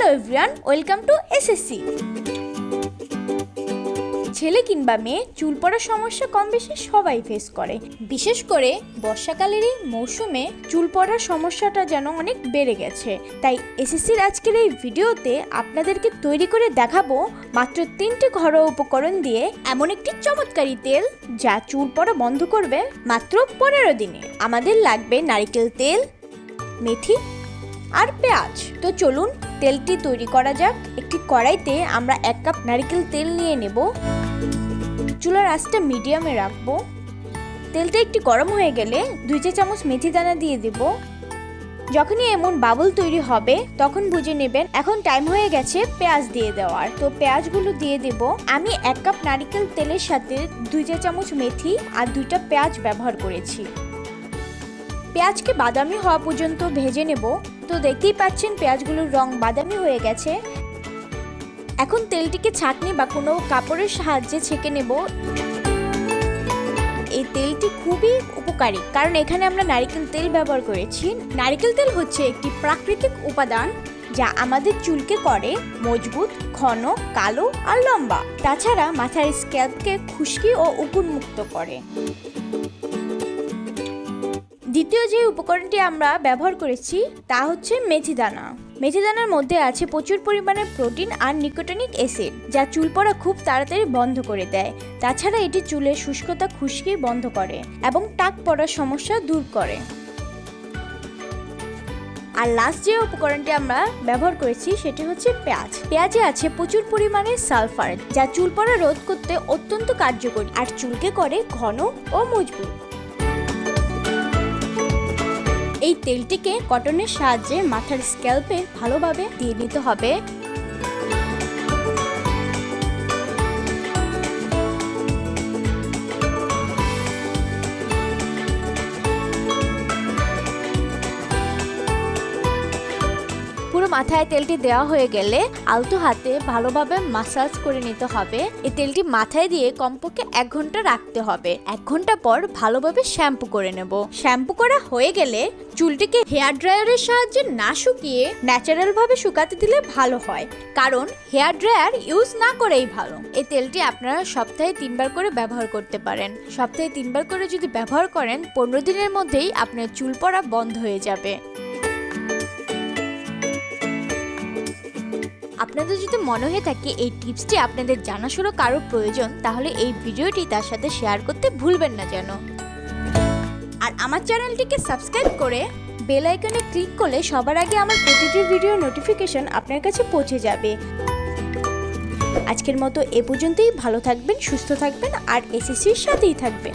Hello everyone welcome to SSC ছেলে কিংবা মেয়ে, চুল পড়ার সমস্যা কম বেশি সবাই ফেস করে। বিশেষ করে বর্ষাকালের এই মৌসুমে চুল পড়ার সমস্যাটা যেন অনেক বেড়ে গেছে। তাই এসএসসির আজকের এই ভিডিওতে আপনাদেরকে তৈরি করে দেখাবো মাত্র তিনটে ঘরোয়া উপকরণ দিয়ে এমন একটি চমৎকারী তেল যা চুল পড়া বন্ধ করবে মাত্র পনেরো দিনে। আমাদের লাগবে নারিকেল তেল, মেথি আর পেঁয়াজ। তো চলুন তেলটি তৈরি করা যাক। একটি কড়াইতে আমরা এক কাপ নারিকেল তেল নিয়ে নেব। চুলার আঁচটা মিডিয়ামে রাখব। তেলটা একটু গরম হয়ে গেলে দুই চা চামচ মেথি দানা দিয়ে দেব। যখনই এমন বাবল তৈরি হবে, তখন বুঝে নেবেন এখন টাইম হয়ে গেছে পেঁয়াজ দিয়ে দেওয়ার। তো পেঁয়াজগুলো দিয়ে দেব। আমি এক কাপ নারকেল তেলের সাথে দুই চা চামচ মেথি আর দুইটা পেঁয়াজ ব্যবহার করেছি। পেঁয়াজকে বাদামি হওয়া পর্যন্ত ভেজে নেব। তো দেখতেই পাচ্ছেন পেঁয়াজগুলোর রং বাদামি হয়ে গেছে। এখন তেলটিকে ছাঁকনি বা কোনো কাপড়ের সাহায্যে ছেঁকে নেব। এই তেলটি খুবই উপকারী, কারণ এখানে আমরা নারিকেল তেল ব্যবহার করেছি। নারকেল তেল হচ্ছে একটি প্রাকৃতিক উপাদান যা আমাদের চুলকে করে মজবুত, ঘন, কালো আর লম্বা। তাছাড়া মাথার স্ক্যাল্পকে খুশকি ও উকুন করে। দ্বিতীয় যে উপকরণটি আমরা ব্যবহার করেছি, তা হচ্ছে মেথি দানা মেথি দানার মধ্যে আছে প্রচুর পরিমাণে প্রোটিন আর নিকোটনিক অ্যাসিড, যা চুল পড়া খুব তাড়াতাড়ি বন্ধ করে দেয়। তাছাড়া এটি চুলের শুষ্কতা খুশকি বন্ধ করে এবং টাক পড়ার সমস্যা দূর করে। আর লাস্ট যে উপকরণটি আমরা ব্যবহার করেছি, সেটি হচ্ছে পেঁয়াজ। পেঁয়াজে আছে প্রচুর পরিমাণে সালফার, যা চুল পড়া রোধ করতে অত্যন্ত কার্যকরী আর চুলকে করে ঘন ও মজবুত। এই তেলটিকে কটনের সাহায্যে মাথার স্ক্যাল্পে ভালোভাবে দিয়ে নিতে হবে। মাথায় তেলটি দেওয়া হয়ে গেলে আলতো হাতে ভালোভাবে মাসাজ করে নিতে হবে। এই তেলটি মাথায় দিয়ে কমপক্ষে এক ঘণ্টা রাখতে হবে। এক ঘণ্টা পর ভালোভাবে শ্যাম্পু করে নেব। শ্যাম্পু করা হয়ে গেলে চুলটিকে হেয়ার ড্রায়ারের সাহায্যে না শুকিয়ে ন্যাচারাল ভাবে শুকাতে দিলে ভালো হয়। কারণ হেয়ার ড্রায়ার ইউজ না করেই ভালো। এই তেলটি আপনারা সপ্তাহে তিনবার করে ব্যবহার করতে পারেন। সপ্তাহে তিনবার করে যদি ব্যবহার করেন, পনেরো দিনের মধ্যেই আপনার চুল পড়া বন্ধ হয়ে যাবে। আপনাদের যদি মনে হয়ে থাকে এই টিপসটি আপনাদের জানাশোনা কারও প্রয়োজন, তাহলে এই ভিডিওটি তার সাথে শেয়ার করতে ভুলবেন না যেন। আর আমার চ্যানেলটিকে সাবস্ক্রাইব করে বেল আইকনে ক্লিক করলে সবার আগে আমার প্রতিটি ভিডিও নোটিফিকেশন আপনার কাছে পৌঁছে যাবে। আজকের মতো এ পর্যন্তই, ভালো থাকবেন, সুস্থ থাকবেন, আর এসএসসির সাথেই থাকবেন।